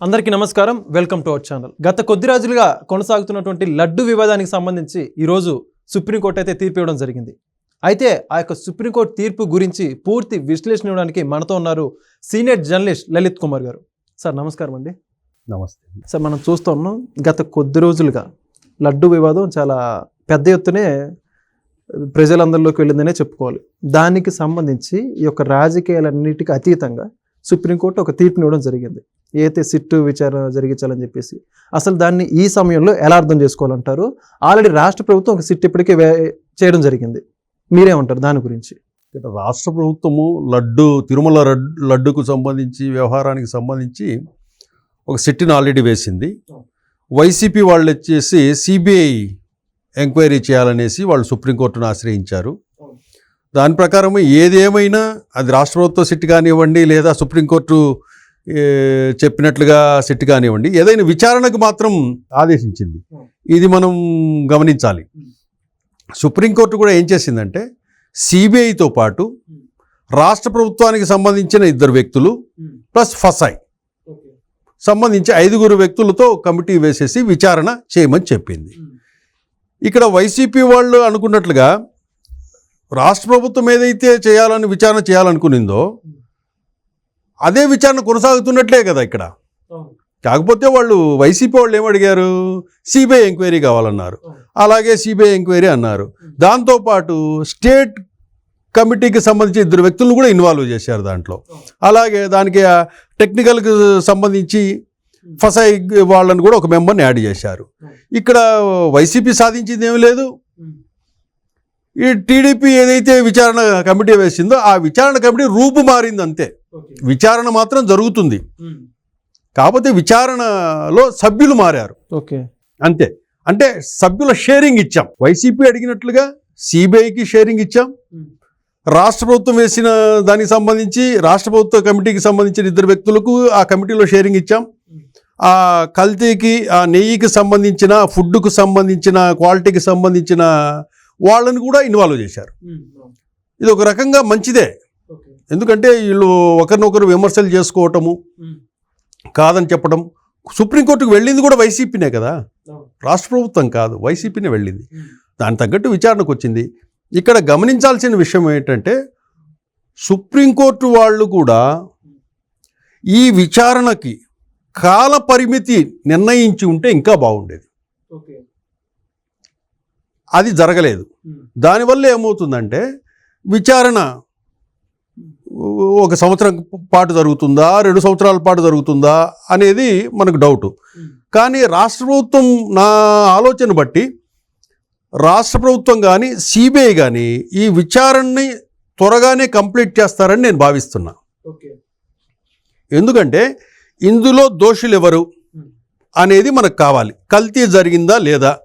అందరికీ నమస్కారం. Welcome to our channel. గత కొద్ది రోజులుగా కొనసాగుతున్నటువంటి లడ్డు వివాదానికి సంబంధించి ఈరోజు సుప్రీంకోర్టు అయితే తీర్పు ఇవ్వడం జరిగింది. అయితే ఆ యొక్క సుప్రీంకోర్టు తీర్పు గురించి పూర్తి విశ్లేషణ ఇవ్వడానికి మనతో ఉన్నారు సీనియర్ జర్నలిస్ట్ లలిత్ కుమార్ గారు. సార్ నమస్కారం అండి. నమస్తే. సార్ మనం చూస్తూ ఉన్నాం గత కొద్ది రోజులుగా లడ్డు వివాదం చాలా పెద్ద ఎత్తునే ప్రజలందరిలోకి వెళ్ళిందనే చెప్పుకోవాలి. దానికి సంబంధించి ఈ యొక్క రాజకీయాలన్నిటికీ అతీతంగా సుప్రీంకోర్టు ఒక తీర్పుని ఇవ్వడం జరిగింది. ఏదైతే సిట్టు విచారణ జరిగించాలని చెప్పేసి. అసలు దాన్ని ఈ సమయంలో ఎలా అర్థం చేసుకోవాలంటారు? ఆల్రెడీ రాష్ట్ర ప్రభుత్వం ఒక సిట్ ఇప్పటికే వే- చేయడం జరిగింది. మీరేమంటారు దాని గురించి? రాష్ట్ర ప్రభుత్వము లడ్డు తిరుమల లడ్డుకు సంబంధించి వ్యవహారానికి సంబంధించి ఒక సిట్టిని ఆల్రెడీ వేసింది. వైసీపీ వాళ్ళు వచ్చేసి సిబిఐ ఎంక్వైరీ చేయాలనేసి వాళ్ళు సుప్రీంకోర్టును ఆశ్రయించారు. దాని ప్రకారం ఏదేమైనా అది రాష్ట్ర ప్రభుత్వ సిట్ కానివ్వండి లేదా సుప్రీంకోర్టు చెప్పినట్లుగా సిట్ కానివ్వండి. ఏదైనా విచారణకు మాత్రం ఆదేశించింది. ఇది మనం గమనించాలి. సుప్రీంకోర్టు కూడా ఏం చేసిందంటే సిబిఐతో పాటు రాష్ట్ర ప్రభుత్వానికి సంబంధించిన ఇద్దరు వ్యక్తులు ప్లస్ ఫసాయ్ సంబంధించి ఐదుగురు వ్యక్తులతో కమిటీ వేసేసి విచారణ చేయమని చెప్పింది. ఇక్కడ వైసీపీ వాళ్ళు అనుకున్నట్లుగా రాష్ట్ర ప్రభుత్వం ఏదైతే చేయాలని విచారణ చేయాలనుకునిందో అదే విచారణ కొనసాగుతున్నట్లే కదా ఇక్కడ. కాకపోతే వాళ్ళు వైసీపీ వాళ్ళు ఏమడిగారు సిబిఐ ఎంక్వైరీ కావాలన్నారు. అలాగే సిబిఐ ఎంక్వైరీ అన్నారు. దాంతోపాటు స్టేట్ కమిటీకి సంబంధించి ఇద్దరు వ్యక్తులను కూడా ఇన్వాల్వ్ చేశారు దాంట్లో. అలాగే దానికి టెక్నికల్కి సంబంధించి ఫసై వాళ్ళని కూడా ఒక మెంబర్ని యాడ్ చేశారు. ఇక్కడ వైసీపీ సాధించింది ఏమీ లేదు. ఈ టీడీపీ ఏదైతే విచారణ కమిటీ వేసిందో ఆ విచారణ కమిటీ రూపు మారింది అంతే విచారణ మాత్రం జరుగుతుంది. కాకపోతే విచారణలో సభ్యులు మారారు. ఓకే. అంతే. అంటే సభ్యుల షేరింగ్ ఇచ్చాం. వైసీపీ అడిగినట్లుగా సిబిఐకి షేరింగ్ ఇచ్చాం. రాష్ట్ర ప్రభుత్వం వేసిన దానికి సంబంధించి రాష్ట్ర ప్రభుత్వ కమిటీకి సంబంధించిన ఇద్దరు వ్యక్తులకు ఆ కమిటీలో షేరింగ్ ఇచ్చాం. ఆ కల్తీకి ఆ నెయ్యికి సంబంధించిన ఫుడ్కు సంబంధించిన క్వాలిటీకి సంబంధించిన వాళ్ళని కూడా ఇన్వాల్వ్ చేశారు. ఇది ఒక రకంగా మంచిదే. ఎందుకంటే వీళ్ళు ఒకరినొకరు విమర్శలు చేసుకోవటము కాదని చెప్పడం. సుప్రీంకోర్టుకు వెళ్ళింది కూడా వైసీపీనే కదా. రాష్ట్ర ప్రభుత్వం కాదు వైసీపీనే వెళ్ళింది. దాని తగ్గట్టు విచారణకు వచ్చింది. ఇక్కడ గమనించాల్సిన విషయం ఏంటంటే సుప్రీంకోర్టు వాళ్ళు కూడా ఈ విచారణకి కాల పరిమితి నిర్ణయించి ఉంటే ఇంకా బాగుండేది. అది జరగలేదు. దానివల్ల ఏమవుతుందంటే విచారణ ఒక సంవత్సరం పాటు జరుగుతుందా? రెండు సంవత్సరాల పాటు జరుగుతుందా? అనేది మనకు డౌట్. కానీ రాష్ట్ర ప్రభుత్వం నా ఆలోచన బట్టి రాష్ట్ర ప్రభుత్వం కానీ సిబిఐ కానీ ఈ విచారణని త్వరగానే కంప్లీట్ చేస్తారని నేను భావిస్తున్నా. ఎందుకంటే ఇందులో దోషులు ఎవరు అనేది మనకు కావాలి. కల్తీ జరిగిందా లేదా?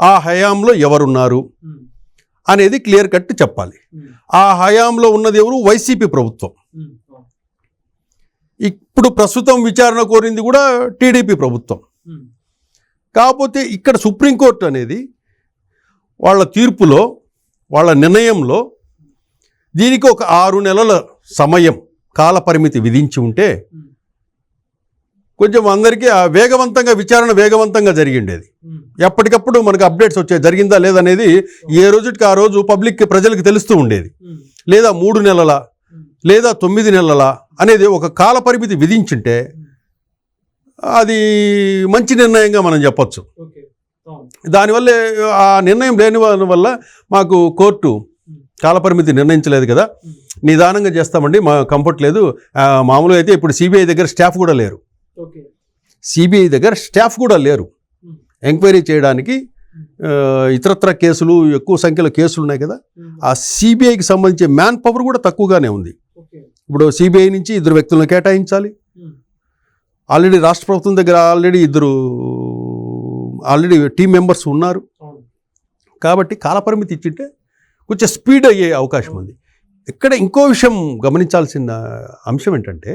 ఆ హయాంలో ఎవరున్నారు? అనేది క్లియర్ కట్ చెప్పాలి. ఆ హయాంలో ఉన్నది ఎవరు? వైసీపీ ప్రభుత్వం. ఇప్పుడు ప్రస్తుతం విచారణ కోరింది కూడా టీడీపీ ప్రభుత్వం. కాకపోతే ఇక్కడ సుప్రీంకోర్టు అనేది వాళ్ళ తీర్పులో వాళ్ళ నిర్ణయంలో దీనికి ఒక ఆరు నెలల సమయం కాల పరిమితి విధించి ఉంటే కొంచెం అందరికీ ఆ వేగవంతంగా విచారణ వేగవంతంగా జరిగిండేది. ఎప్పటికప్పుడు మనకు అప్డేట్స్ వచ్చాయి. జరిగిందా లేదనేది ఏ రోజుకి ఆ రోజు పబ్లిక్ ప్రజలకు తెలుస్తూ ఉండేది. లేదా మూడు నెలల లేదా తొమ్మిది నెలల అనేది ఒక కాల పరిమితి విధించుంటే అది మంచి నిర్ణయంగా మనం చెప్పొచ్చు. దానివల్ల ఆ నిర్ణయం లేని వల్ల మాకు కోర్టు కాలపరిమితి నిర్ణయించలేదు కదా. నిదానంగా చేస్తామండి. మా కంఫర్ట్ లేదు. మామూలుగా అయితే ఇప్పుడు సిబిఐ దగ్గర స్టాఫ్ కూడా లేరు. సిబిఐ దగ్గర స్టాఫ్ కూడా లేరు. ఎంక్వైరీ చేయడానికి ఇతరత్ర కేసులు ఎక్కువ సంఖ్యలో కేసులు ఉన్నాయి కదా. ఆ సిబిఐకి సంబంధించి మ్యాన్ పవర్ కూడా తక్కువగానే ఉంది. ఇప్పుడు సిబిఐ నుంచి ఇద్దరు వ్యక్తులను కేటాయించాలి. ఆల్రెడీ రాష్ట్ర ప్రభుత్వం దగ్గర ఆల్రెడీ ఇద్దరు ఆల్రెడీ టీం మెంబర్స్ ఉన్నారు. కాబట్టి కాలపరిమితి ఇచ్చింటే కొంచెం స్పీడ్ అయ్యే అవకాశం ఉంది. ఇక్కడ ఇంకో విషయం గమనించాల్సిన అంశం ఏంటంటే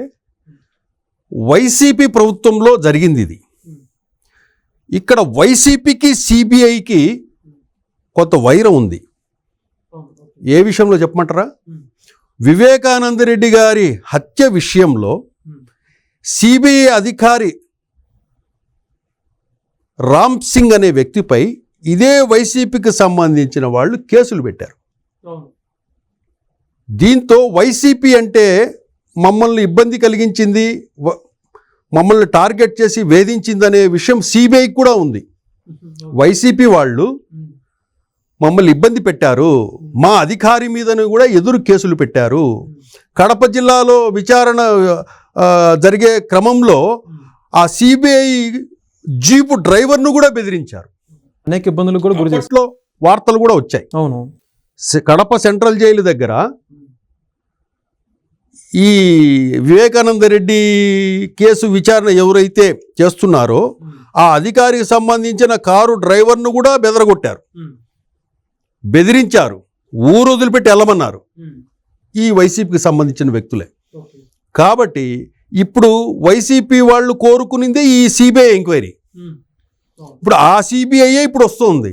వైసీపీ ప్రభుత్వంలో జరిగింది ఇది. ఇక్కడ వైసీపీకి సిబిఐకి కొంత వైరం ఉంది. ఏ విషయంలో చెప్పమంటారా? వివేకానంద రెడ్డి గారి హత్య విషయంలో సిబిఐ అధికారి రామ్ సింగ్ అనే వ్యక్తిపై ఇదే వైసీపీకి సంబంధించిన వాళ్ళు కేసులు పెట్టారు. దీంతో వైసీపీ అంటే మమ్మల్ని ఇబ్బంది కలిగించింది మమ్మల్ని టార్గెట్ చేసి వేధించిందనే విషయం సిబిఐకి కూడా ఉంది. వైసీపీ వాళ్ళు మమ్మల్ని ఇబ్బంది పెట్టారు. మా అధికారి మీదను కూడా ఎదురు కేసులు పెట్టారు. కడప జిల్లాలో విచారణ జరిగే క్రమంలో ఆ సిబిఐ జీపు డ్రైవర్ను కూడా బెదిరించారు. అనేక ఇబ్బందులకు కూడా గురి వార్తలు కూడా వచ్చాయి. అవును. కడప సెంట్రల్ జైలు దగ్గర ఈ వివేకానంద రెడ్డి కేసు విచారణ ఎవరైతే చేస్తున్నారో ఆ అధికారికి సంబంధించిన కారు డ్రైవర్ను కూడా బెదరగొట్టారు. బెదిరించారు. ఊరు వదిలిపెట్టి వెళ్ళమన్నారు. ఈ వైసీపీకి సంబంధించిన వ్యక్తులే. కాబట్టి ఇప్పుడు వైసీపీ వాళ్ళు కోరుకునిందే ఈ సిబిఐ ఎంక్వైరీ. ఇప్పుడు ఆ సిబిఐ ఇప్పుడు వస్తుంది.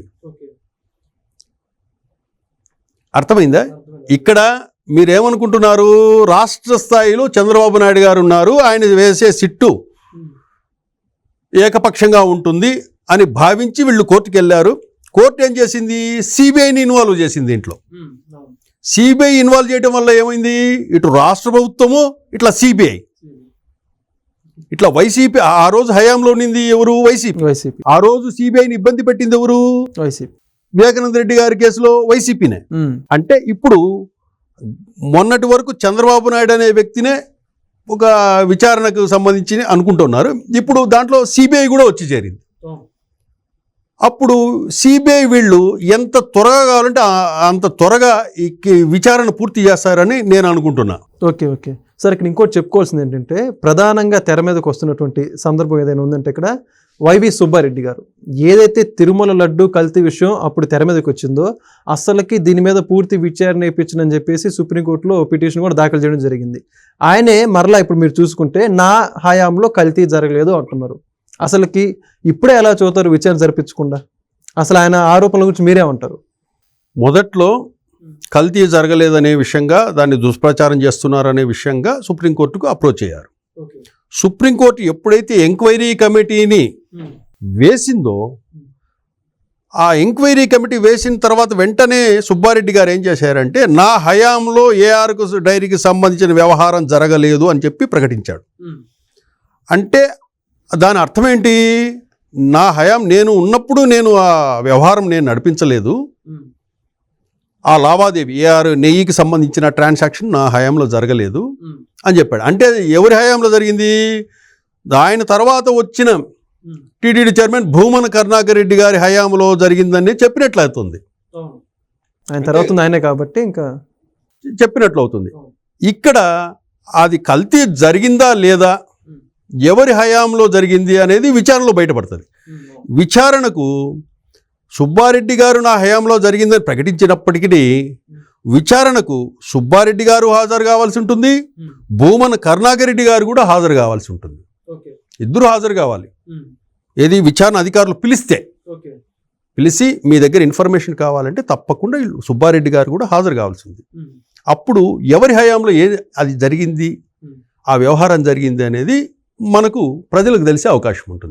అర్థమైందా. ఇక్కడ మీరేమనుకుంటున్నారు? రాష్ట్ర స్థాయిలో చంద్రబాబు నాయుడు గారు ఉన్నారు. ఆయన వేసే సిట్టు ఏకపక్షంగా ఉంటుంది అని భావించి వీళ్ళు కోర్టుకు వెళ్ళారు. కోర్టు ఏం చేసింది? సిబిఐని ఇన్వాల్వ్ చేసింది దీంట్లో సిబిఐ ఇన్వాల్వ్ చేయడం వల్ల ఏమైంది? ఇటు రాష్ట్ర ప్రభుత్వము ఇట్లా సిబిఐ. ఇట్లా వైసీపీ ఆ- రోజు హయాంలో ఉన్నింది ఎవరు? వైసీపీ. వైసీపీ. ఆ రోజు సిబిఐని ఇబ్బంది పెట్టింది ఎవరు? వైసీపీ. వివేకానంద రెడ్డి గారి కేసులో వైసీపీనే. అంటే ఇప్పుడు మొన్నటి వరకు చంద్రబాబు నాయుడు అనే వ్యక్తినే ఒక విచారణకు సంబంధించి అనుకుంటున్నారు. ఇప్పుడు దాంట్లో సిబిఐ కూడా వచ్చి చేరింది. అప్పుడు సిబిఐ వీళ్ళు ఎంత త్వరగా కావాలంటే అంత త్వరగా ఈ విచారణ పూర్తి చేస్తారని నేను అనుకుంటున్నా. Okay okay. సార్ ఇక్కడ ఇంకోటి చెప్పుకోవాల్సింది ఏంటంటే ప్రధానంగా తెర మీదకి వస్తున్నటువంటి సందర్భం ఏదైనా ఉందంటే ఇక్కడ వైవి సుబ్బారెడ్డి గారు. ఏదైతే తిరుమల లడ్డు కల్తీ విషయం అప్పుడు తెర మీదకి వచ్చిందో అస్సలకి దీని మీద పూర్తి విచారణ వేయించనని చెప్పేసి సుప్రీంకోర్టులో పిటిషన్ కూడా దాఖలు చేయడం జరిగింది. ఆయనే మరలా ఇప్పుడు మీరు చూసుకుంటే నా హయాంలో కల్తీ జరగలేదు అంటున్నారు. అసలుకి ఇప్పుడే ఎలా చూస్తారు విచారణ జరిపించకుండా? అసలు ఆయన ఆరోపణల గురించి మీరేమంటారు మొదట్లో కల్తీ జరగలేదనే విషయంగా దాన్ని దుష్ప్రచారం చేస్తున్నారనే విషయంగా సుప్రీంకోర్టుకు అప్రోచ్ అయ్యారు. సుప్రీంకోర్టు ఎప్పుడైతే ఎంక్వైరీ కమిటీని వేసిందో ఆ ఎంక్వైరీ కమిటీ వేసిన తర్వాత వెంటనే సుబ్బారెడ్డి గారు ఏం చేశారంటే నా హయాంలో ఏఆర్కు డైరీకి సంబంధించిన వ్యవహారం జరగలేదు అని చెప్పి ప్రకటించాడు. అంటే దాని అర్థం ఏంటి? నా హయాం నేను ఉన్నప్పుడు నేను ఆ వ్యవహారం నేను నడిపించలేదు. ఆ లావాదేవీ ఏఆర్ నెయ్యికి సంబంధించిన ట్రాన్సాక్షన్ నా హయాంలో జరగలేదు అని చెప్పాడు. అంటే ఎవరి హయాంలో జరిగింది? ఆయన తర్వాత వచ్చిన టీటీడీ చైర్మన్ భూమన కరుణాకర్ రెడ్డి గారి హయాంలో జరిగిందని చెప్పినట్లు అవుతుంది. ఆయన తర్వాత ఆయనే కాబట్టి ఇంకా చెప్పినట్లు అవుతుంది. ఇక్కడ అది కల్తీ జరిగిందా లేదా? ఎవరి హయాంలో జరిగింది అనేది విచారణలో బయటపడుతుంది. విచారణకు సుబ్బారెడ్డి గారు నా హయాంలో జరిగిందని ప్రకటించినప్పటికీ విచారణకు సుబ్బారెడ్డి గారు హాజరు కావాల్సి ఉంటుంది. భూమన కరుణాకర్ రెడ్డి గారు కూడా హాజరు కావాల్సి ఉంటుంది. ఇద్దరు హాజరు కావాలి. ఏది విచారణ అధికారులు పిలిస్తే. పిలిచి మీ దగ్గర ఇన్ఫర్మేషన్ కావాలంటే తప్పకుండా వీళ్ళు సుబ్బారెడ్డి గారు కూడా హాజరు కావాల్సి ఉంది. అప్పుడు ఎవరి హయాంలో ఏది అది జరిగింది? ఆ వ్యవహారం జరిగింది అనేది మనకు ప్రజలకు తెలిసే అవకాశం ఉంటుంది.